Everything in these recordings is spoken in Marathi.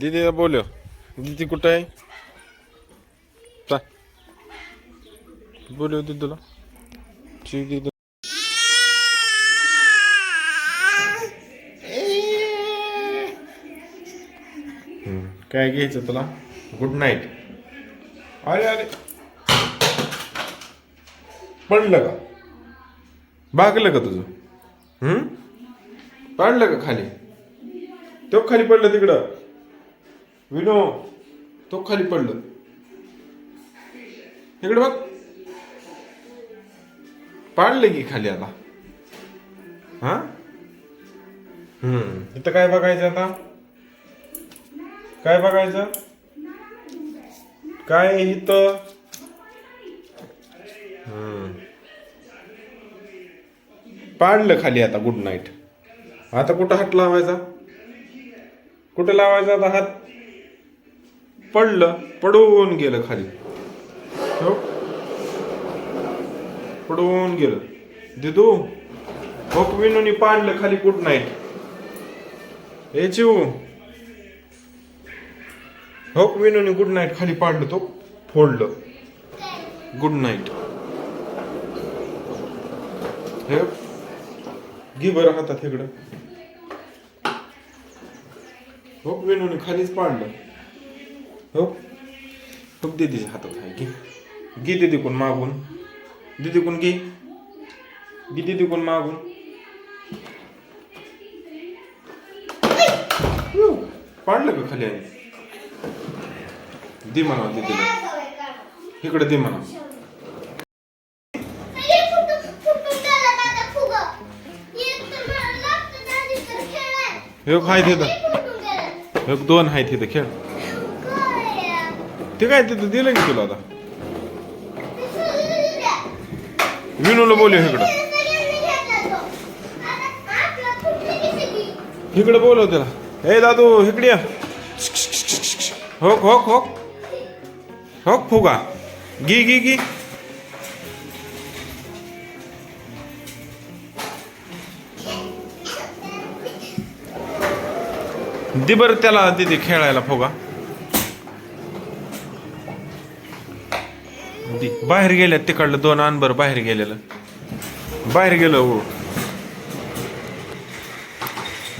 दीदीला बोलव. दीदी कुठं आहे? चा बोलव दीदीला. ठीक दीदी. काय घ्यायचं तुला? गुड नाईट अरे अरे. पडलं का? भागलं का तुझं? पडलं का खाली? तो खाली पडलं तिकडं. विनो तो खाली पडलो. इकडे बघ. पाडलं की खाली आता. हा? हम्म. इथं काय बघायचं आता? काय बघायचं? काय इथं? हम्म. पाडलं खाली आता गुड नाईट आता कुठं हात लावायचा? कुठं लावायचा आता हात? पडलं पडून गेलं खाली. हो पडून गेलं. दिदू हो विनूनी पाडलं खाली गुड नाईट हे चिऊ. हो गुड नाईट खाली पाडलं तो फोडलं. Good night. हे घे बरं हातात इकडं. होक वेणूने खालीच पाडलं. हो हो दीदीच्या हातात आहे घे घे दीदी कोण मागून दीदी कोण घे घे दीदी कोण मागून पाडलं का खाली आहे दे म्हणा दीदीला इकडे दे म्हणा एक हाय तिथं एक दोन आहे तिथं खेळ ते काय तिथं दिलं की तुला आता? विनूला बोलू इकडं. इकडं बोलव त्याला. हे दादू इकडे या. होक होक होक होक फुगा. गी गी गी दे बरं त्याला तिथे खेळायला फुगा दे बाहेर गेल्यात तिकडलं दोन अनबर बरं बाहेर गेलेलं. बाहेर गेलं हो.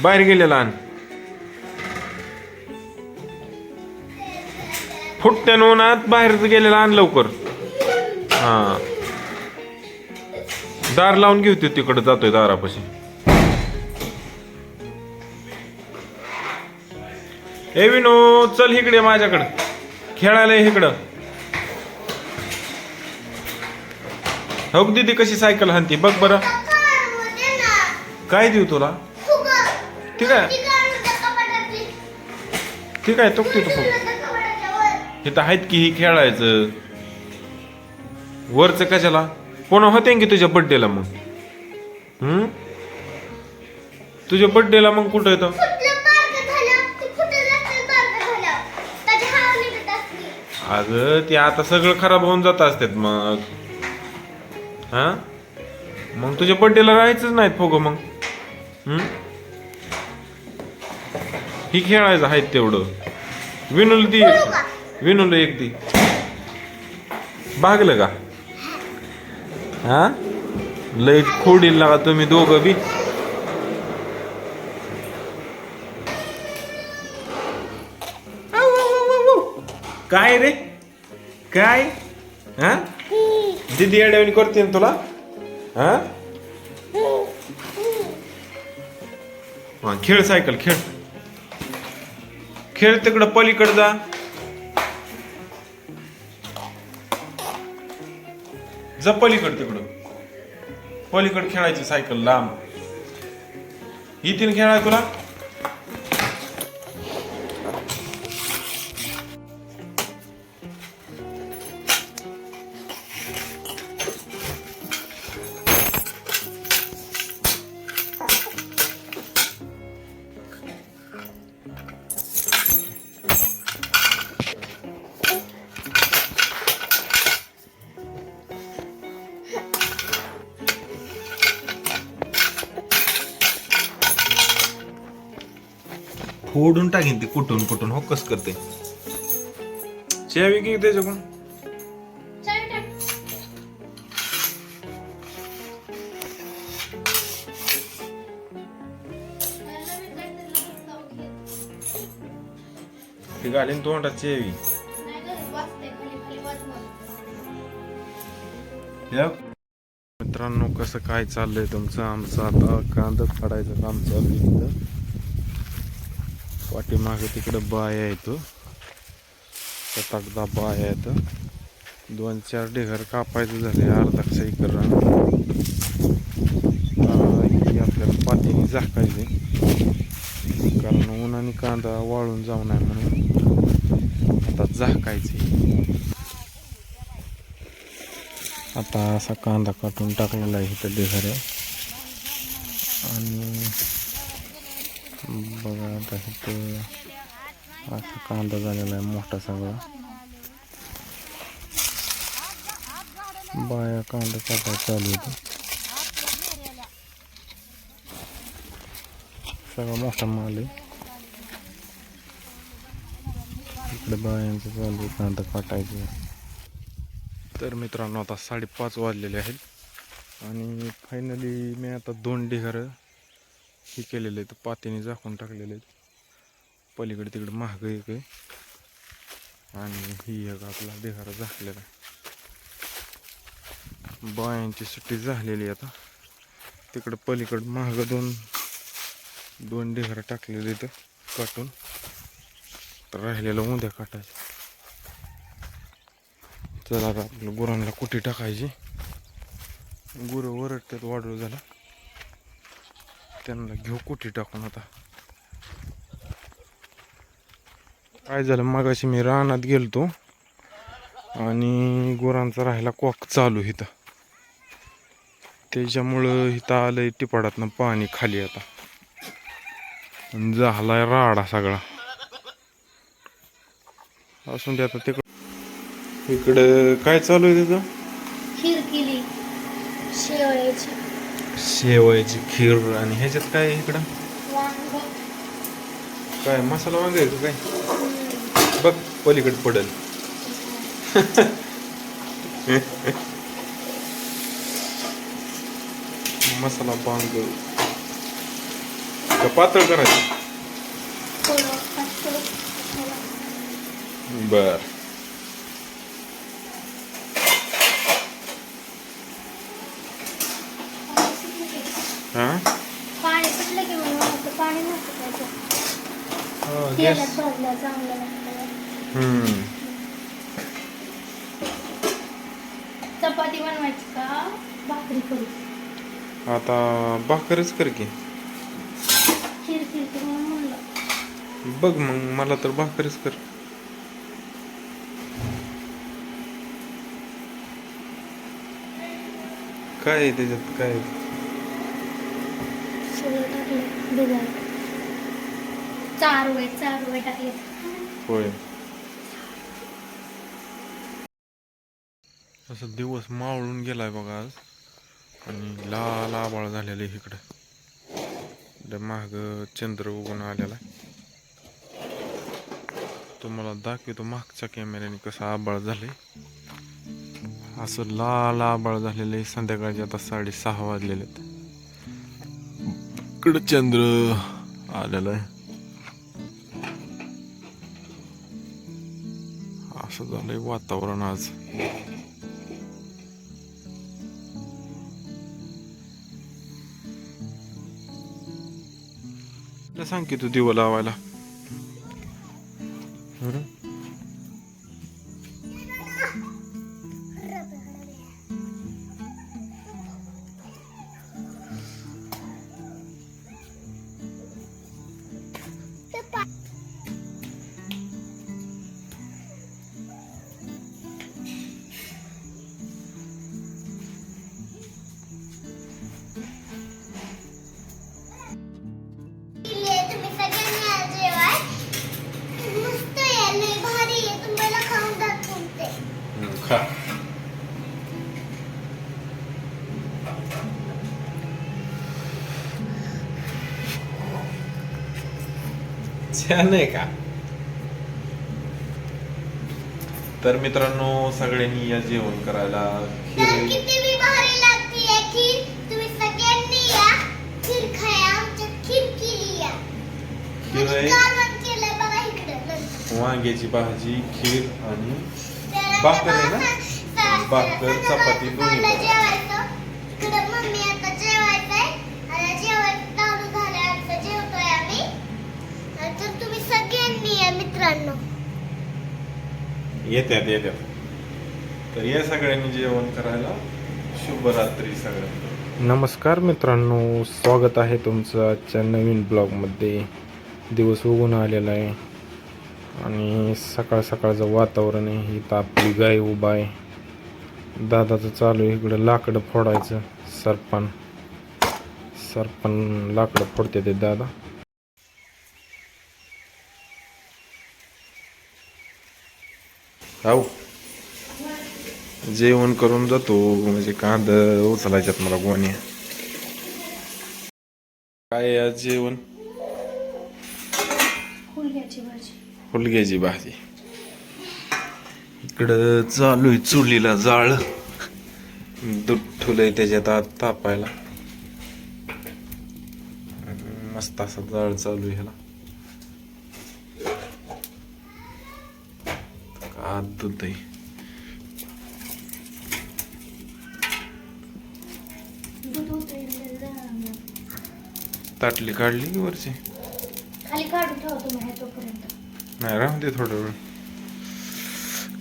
बाहेर गेलेलं आण. फुटत्यान उन्हात बाहेर गेलेलं आण लवकर. हा. दार लावून घेऊ ते तिकडं जातोय दारापाशी. ए विनो चल इकडे माझ्याकडं. खेळायला इकडं. हो दीदी कशी सायकल हाणती? बघ बरं. काय देऊ तुला? ठीक आहे ठीक आहे तो तिथं फुग इथं आहेत की ही खेळायचं? वरचं कशाला? कोणा होते की तुझ्या बड्डेला मग? हम्म तुझ्या बड्डेला मग कुठं येतं? अगं ते आता सगळं खराब होऊन जात असतात मग. हा? मग तुझ्या बड्डेला राहायचंच नाहीत फोग मग. हम्म? ही खेळायचं आहेत तेवढं. विनूल दी विनूल एक दी. भागलं का? हा? लय खोडील लागा तुम्ही दोघं बी. काय रे? काय? हा? दीदी अडवणी करते ना तुला? हा? हा, खेळ सायकल खेळ. खेळ तिकडं पलीकडे जा. जा पलीकड तिकडं. पलीकड खेळायची सायकल लांब. येतील खेळाय तुला? फोडून टाकीन ते कुठून कुठून हो कस करते चेवी की त्याच्याकडून घे. ती घालीन तोंडात चेवी. मित्रांनो कसं काय चाललंय तुमचं आमचं आता कांदा फाडायचं काम चालू इथं पाठीमागे तिकडं बाया येतो सात बाया येतं दोन चार ढेगर कापायचं झाले अर्धा एकर आपल्याला पातीने झाकायचे. कारण उन्हाने कांदा वाळून जाऊ नये म्हणून आता झाकायचे. आता असा कांदा काटून टाकलेला आहे इथं ढेगाऱ्या आणि बघा आता इथं असा कांदा झालेला आहे मोठा सगळा. बाया कांदा काटायला चालू होतो सगळा मोठा माल आहे. इकडे बायांचं चालू आहे कांदा काटायचं तर मित्रांनो आता साडेपाच वाजलेले आहेत. आणि फायनली मी आता दोन ढिगारं हे केलेले आहेत पात्याने झाकून टाकलेले आहेत. पलीकडे तिकडे महाग एक आहे आणि ही एक आपला देहारा झाकलेला आहे. बायांची सुट्टी झालेली आहे आता. तिकडं पलीकडं महाग दोन दोन ढिगारं टाकलेले इथं काटून. तर राहिलेलं उद्या काटायचं. चला आता आपलं गुरांना कुठे टाकायची? गुरं वरटतात वाढू झाला. त्यांना घेऊ कुठे टाकून आता? काय झालं मगाशी मी रानात गेलतो आणि गुरांचा राहिला कॉक चालू इथं. त्याच्यामुळं इथं आलंय टिपाडातनं पाणी खाली आता. झालाय राडा सगळा. असून दे आता तिकडं इकडं काय चालू आहे त्याचं शेवयाची शेवयाची खीर आणि ह्याच्यात काय आहे इकडं? काय मसाला वांग आहे का काय? बघ पलीकडे पडल. मसाला वांग. का पातळ करायचं? पातळ. थोडं बर हा पाणी सुटलं की मग आता पाणी नसतं त्याच्यात गॅस चांगलं लागतं. चपाती बनवायची का? भाकरी करू. आता भाकरच कर की. बघ मग मला तर भाकरच कर. काय त्याच्यात काय आहे? सगळं टाकलं भिजायला चार वेळ चार वेळ टाकले. होय. असं दिवस मावळून गेलाय बघा आज. आणि लाल आबाळ झालेलं आहे इकडं. माग चंद्र उगून आलेला आहे. तुम्हाला दाखवतो मागच्या कॅमेऱ्याने कसं आबाळ झालंय. असं लाल आबाळ झालेलं आहे. संध्याकाळचे आता साडेसहा वाजलेले आहेत. इकडं चंद्र आलेला आहे. असं झालंय वातावरण आज. सांग की तू दिवा लावायला. छान आहे का? तर मित्रांनो सगळ्यांनी या जेवण करायला खीर. वांग्याची भाजी खीर आणि भाकर आहे ना? भाकर, चपाती दोन्ही आता पण. जेवायचं इकडं मम्मी आता जेवायचंय आता जेवायचं चालू झालंय आता जेवतोय आम्ही तर तुम्ही सगळ्यांनी या मित्रांनो येत्यात येत्यात. तर या सगळ्यांनी जेवण करायला शुभरात्री सगळ्यांना. नमस्कार मित्रांनो स्वागत आहे तुमचं आजच्या नवीन ब्लॉगमध्ये. दिवस उगून आलेला आहे. आणि सकाळ सकाळचं वातावरण आहे ही आपली गाय उभा आहे. दादाचं चालू आहे इकडं लाकडं फोडायचं सरपण. सरपण लाकडं फोडते ते दादा. हो जेवण करून जातो म्हणजे कांद उचलायच्यात मला गोण्या. काय आज जेवण? हुलग्याची भाजी. इकडं चालू आहे चुलीला जाळ. दूध त्याच्यात आत तापायला. मस्त असा जाळ चालू आहे ह्याला. होतंय ताटली काढली की वरची? खाली काढून ठेवा तुम्ही आहे तोपर्यंत नाही राहून दे थोडं वेळ.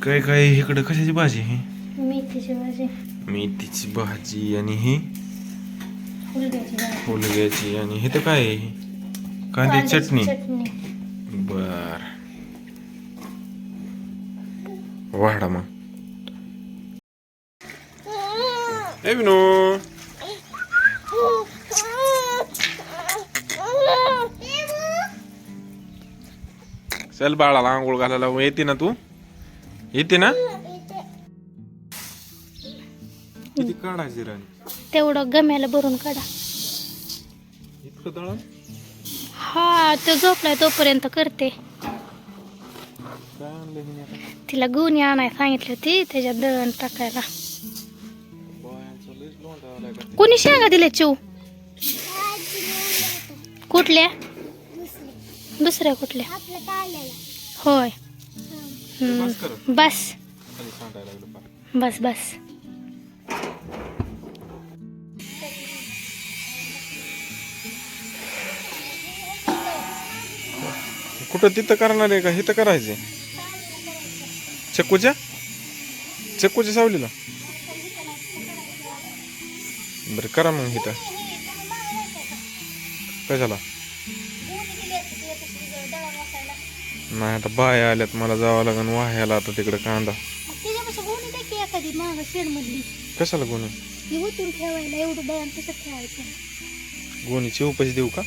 काय काय इकडं कशाची भाजी आहे? मेथीची भाजी. मेथीची भाजी आणि ही? हुलग्याची आणि हे तर काय ही? कांद्याची चटणी. चटणी. बर. वाढा मग. ए विनो. चल बाळाला आंघोळ घालायला येते ना तू? येते ना? किती काढायची राणी तेवढं गम्याला भरून काढा. इतकं दळण? हा तो झोपलाय तोपर्यंत करते काय आणलं हिने आता तिला गुणी आणाय सांगितली होती त्याच्यात दळण टाकायला का ते. कोणी शेंगा दिल्या चिव कुठल्या दुसऱ्या कुठल्या होय बस बस बस बस कुठं तिथं करणार आहे का? इथं करायचे चक्कूच्या चक्कूच्या सावलीला? बरं करा मग इथं. कशाला नाही आता बाया आल्यात. मला जावं लागेल वाह्याला आता तिकडे कांदा. कशाला गोणी? ठेवायला एवढं गोणीची उपाशी देऊ का?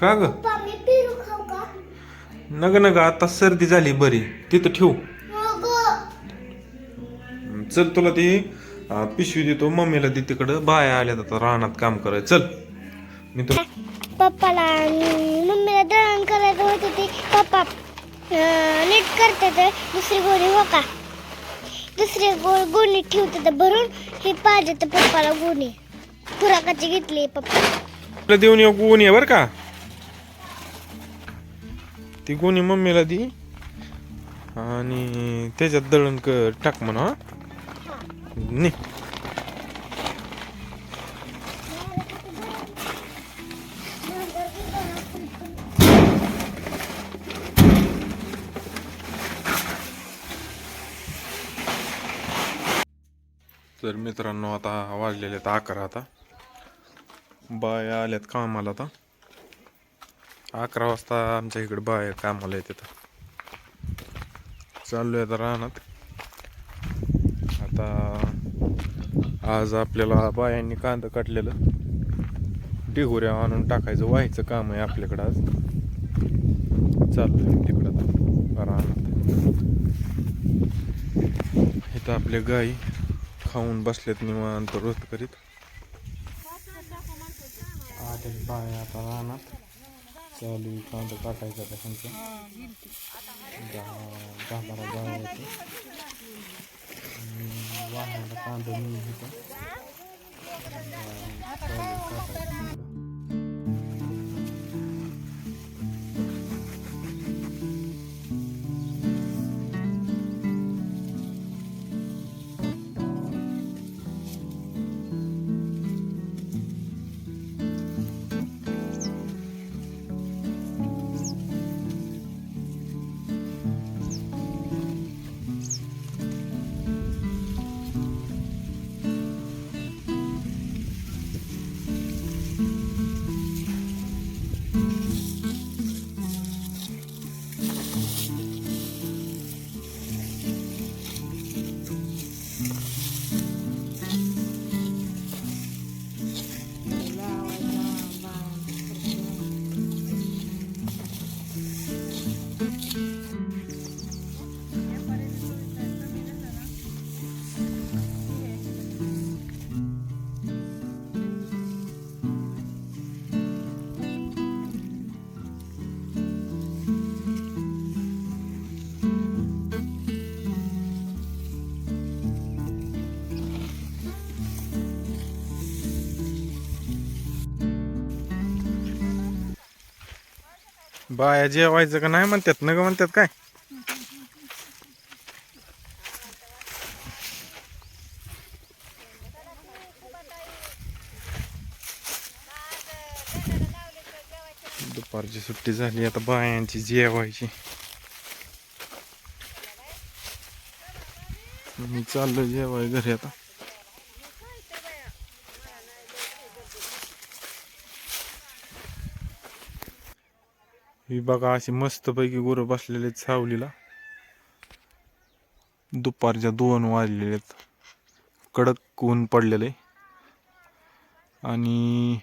का ग? मी पेरू खाऊ का? नग नग आता सर्दी झाली बरी. तिथं ठेवू. हो. चल तुला ती अं, पिशवी देतो मम्मीला दे तिकडं. बाया आल्यात आता रानात काम करायचं चल. मी तुला पप्पाला आणि मम्मीला दळण करायचं होतं. ते पप्पा अं, नीट करते तर दुसरी गोणी हो का? दुसरी गो गोणी ठेवते तर भरून. हे पाहिजे तर पप्पाला गोणी. खुराकाची घेतली पप्पा. तुला देऊन येऊ गोणी आहे बरं का? ती गोणी मम्मीला दी. आणि त्याच्यात दळण क टाक म्हणा. हा? नी तर मित्रांनो आता वाजलेले आहेत अकरा आता. बाया आल्यात कामाला आता. अकरा वाजता आमच्या इकडे बाया कामाला येतात चाललोय आता रानात. आता आज आपल्याला बायांनी कांदा काढलेलं डिगोऱ्या आणून टाकायचं. व्हायचं काम आहे आपल्याकडं आज. चाललोय तिकडं राहणार रानात. इथं आपल्या गाई खाऊन बसल्यात निवांत रोज करीत. आठ बाय आता रानात. चालू कांदा काटायचा आता त्यांचा दहा दहा बारा बाया येते वाहनाला कांदा मिळून होता बाया जेवायचं का नाही म्हणतात न ग म्हणतात काय? दुपारची सुट्टी झाली आता बायांची जेवायची. मी चाललो जेवाय घरी आता. ही बघा अशी मस्तपैकी गुरं बसलेले आहेत सावलीला. दुपारच्या दोन वाजलेले आहेत. कडक ऊन पडलेले. आणि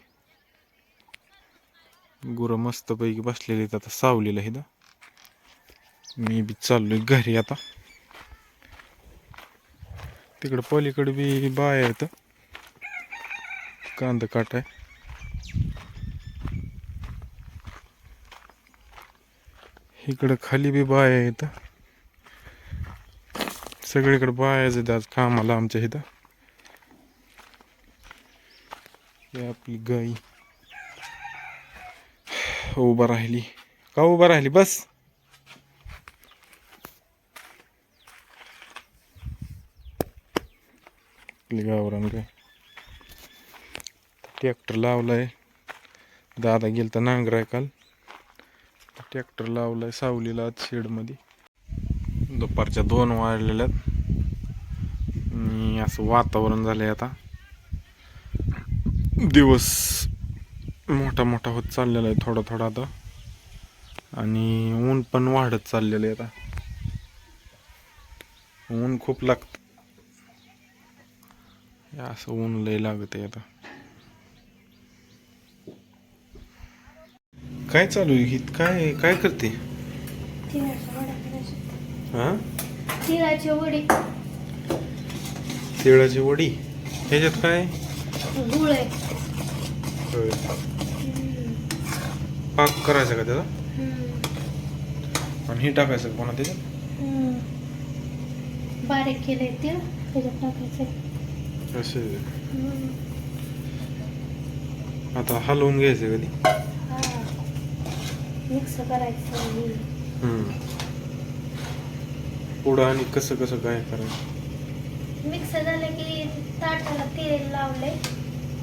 गुरं मस्तपैकी बसलेले आहेत आता सावलीला इथं. मी बी चाललोय घरी आता. तिकडं पलीकडे बी बाया आहेत कांदा काटाय. इकडं खाली बी बाय आहेत. सगळीकडे बायाच आहेत आज कामाला आमच्या इथं. आपली गाई. उभा राहिली. का उभा राहिली? बस. गावरान गाय. ट्रॅक्टर लावलाय. दादा गेल तर नांगराय काल. ट्रॅक्टर लावलाय सावलीला आज शेडमध्ये. दुपारच्या दोन वाढलेल्या आणि असं वातावरण झालंय आता. दिवस मोठा मोठा होत चाललेला आहे थोडा थोडा आता. आणि ऊन पण वाढत चाललेलं आहे आता. ऊन खूप लागत. असं ऊन लय लागत आहे आता. काय चालू आहे? ही काय काय करते? हा? तिळाची वडी. तिळाची वडी? ह्याच्यात काय? गुळ आहे. होय. पाक करायचा का त्याचा? आणि हे टाकायचं का पुन्हा त्याच्यात? बारीक तीळ त्याच्यात टाकायचं असे आता हलवून घ्यायचं कधी? मिक्स करायचं पुढं आणि कसं कसं काय करायचं? मिक्स झालं की ताटाला तेल लावलंय.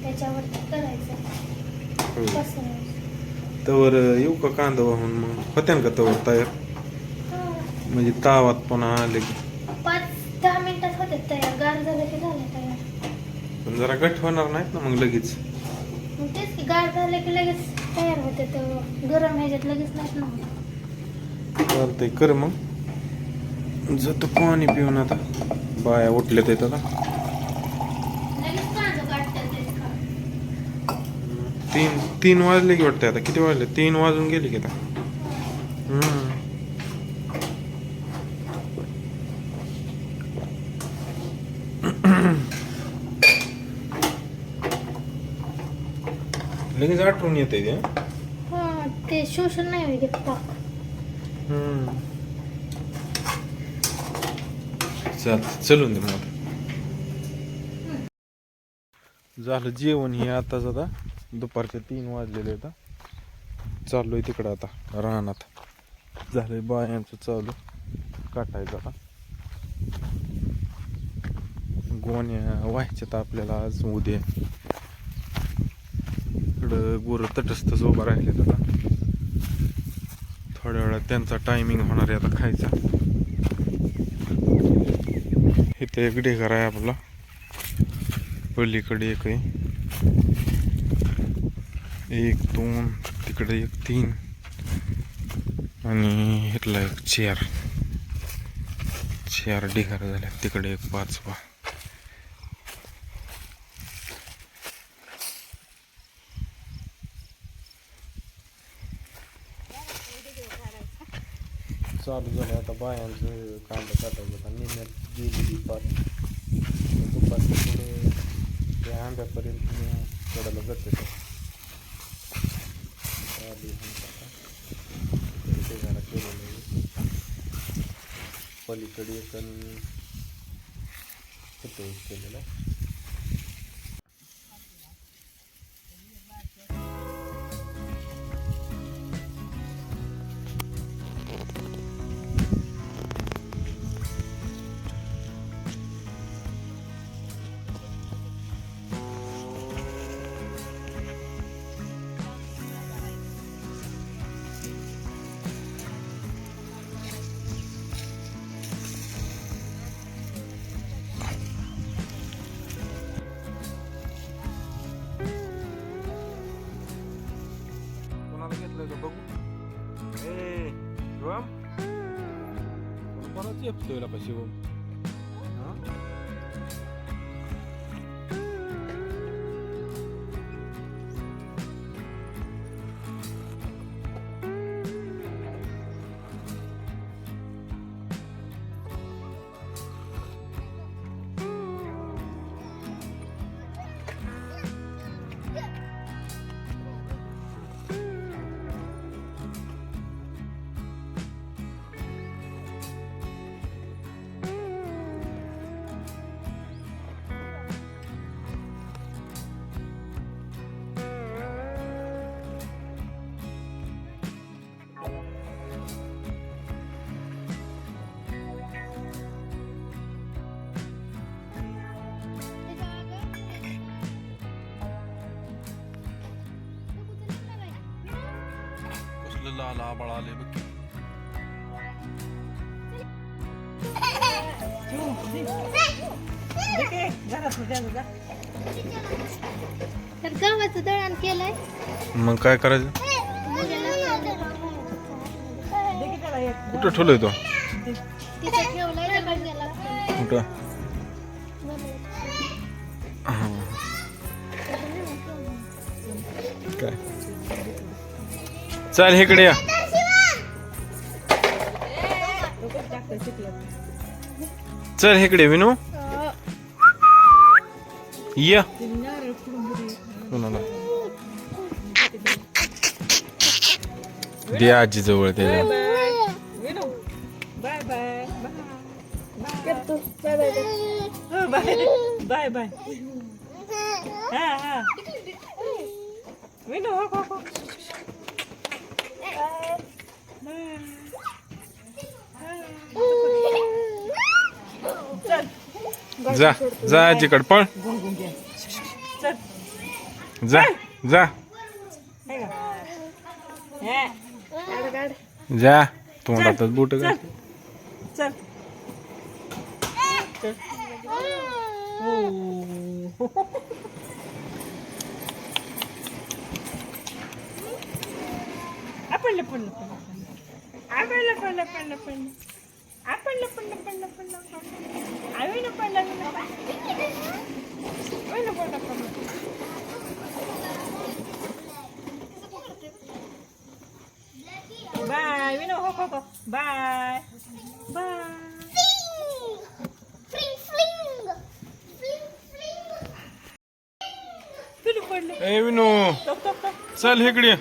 त्याच्यावरती करायचं. तवर येऊ का कांदा वाहून मग? होत्या का तवर तयार. म्हणजे तावात पुन्हा आले की. पाच दहा मिनिटात होते तयार. गार झालं की झालं तयार. पण जरा गठ होणार नाहीत ना मग लगेच. तेच की गार झालं की लगेच तयार होते तर गरम ह्याच्यात लगेच नाहीत ना. चालतंय कर मग जातो पाणी पिऊन आता बाया उठल्यात येत आता लगेच कांदा काढतात ते खा. तीन तीन वाजले की वाटतं आता किती वाजले तीन वाजून गेले की आता हम्म. लगेच आठवण येते ते हा ते शोषण नाही होईल पाक. हम्म. चल चलून दे मग. झालं जेवण हे आताच आता. दुपारचे तीन वाजलेले आता चाललोय तिकडं आता रानात. झालंय बायांचं चालू. काटायचं आता. गोण्या व्हायच्यात आपल्याला आज उद्या. इकडं गोरं तटस्थच उभा राहिलेत आता. थोड्या वेळात त्यांचा टायमिंग होणार आहे आता खायचा. इथे एक ढेकर आहे आपला. पलीकडे एक आहे. एक दोन तिकडे एक तीन. आणि इथला एक चेअर चेअर ढिगार झाल्या तिकडे एक पाचवा. चालू झालं आता बायांचं कांदा काटायचं आता निम्यात गेलेली पाच दुपारच्या पुढे त्या आंब्यापर्यंत मी कडाला जाते. तर. जरा केलेलं पलीकडे एक आणि केलेलं आले बघ. तर गव्हाचं दळण केलंय. मग काय करायचं? कुठं ठेवलंय तो? तिथे ठेवलंय डबल गेला कुठं. काय? चल इकडे या. चल इकडे विनू. ये. कोणाला दे आजी जवळ त्याच्या bye bye bye bye bye bye Vinu हो हो हो चल जा जा आजीकडे पळ. जा जा. का जा तोंडातच बोट चल चल. हो आपण लपण आपण लपण लपण लपण लपण आम्ही लपण लपण लपण लपण लपण बाय विनो हो हो हो. बाय. बाय. ए विनू. चल इकडे.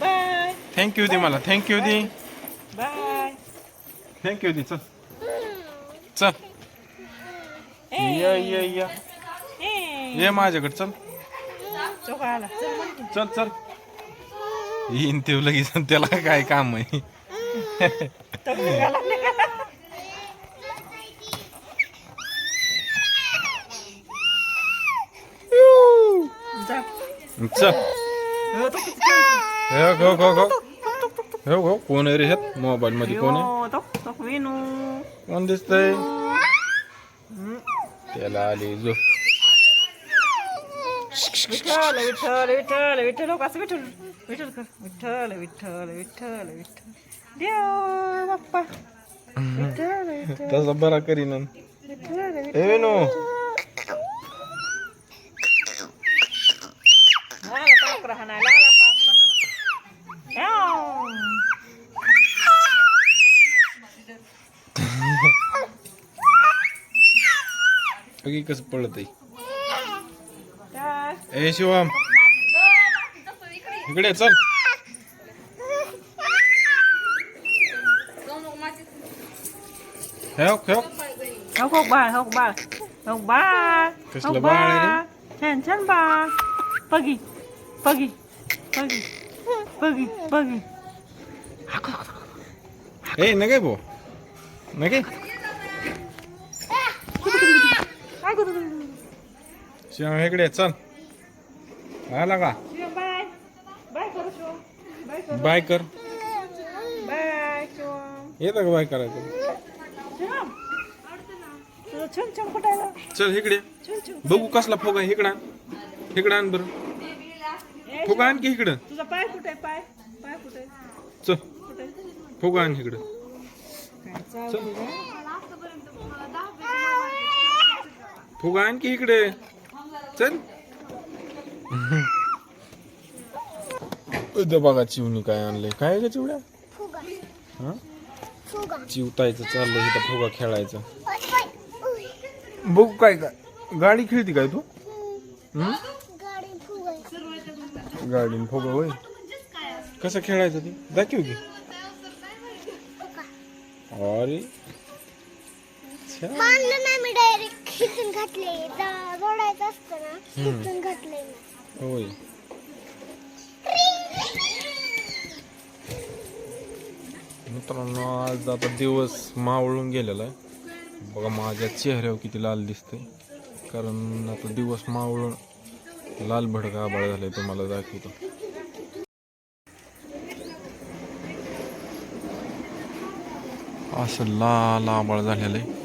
बाय. थँक्यू दे मला. थँक्यू दे. थँक्यू दे चल. चल ये ये ये. ये माझ्याकडे चल. चल चल येईन ते लगेच त्याला काय काम आहे? चल. हो. हे गो गो गो हे गो कोण आहे रे ह्यात? मोबाईल मध्ये कोण आहे? विनू. कोण दिसतंय त्याला आली जो. विठ्ठल विठ्ठल विठ्ठल विठ्ठल लोक असं विठ्ठल. विठ्ठल कर. विठ्ठल विठ्ठल विठ्ठल विठ्ठल. देव बाप्पा. विठ्ठल विठ्ठल. तसा बरा करीन. ए विनू. बघी कसं पळत आहे काय? ए शिवम इकडे चल खेळ खेळ हो हो बाळ हो बाळ हो बाळ कसलं हो बाळ छान छान बाळ पगी पगी पगी पगी पगी ए नगे भो नगे शिवम इकडे चल. आला का? बाय. बाय करू शिवम. बाय कर. बाय कर. बाय शिवम. येतं का बाय करायचं शिवम. तुझं चल इकडे बघू कसला फुगा आहे. इकडं. इकडं आण बरं. ए, फुगा आण की इकडं. तुझा पाय कुठे? पाय. पाय कुठे? चल. कुठे? फुगा आण इकडं. काय चालू? फुगा आण की इकडे. चल. बघा चिवणी काय आणले काय का चिवड्या? हा? चिवतायचं चाललंय इथं फुगा खेळायचं. बघू काय काय गाडी खेळती काय तू? गाडी गाडीन फुगा होय? कसं खेळायचं ते? दाखव की. अरे. खिचून घातले दा- जोडायचं असतं ना खिचून घातले होय. मित्रांनो आज आता दिवस मावळून गेलेला आहे. बघा माझ्या चेहऱ्यावर किती लाल दिसते कारण आता दिवस मावळून लाल भडक आबाळ झालंय तुम्हाला दाखवतो. असं लाल आबाळ झालेलं आहे.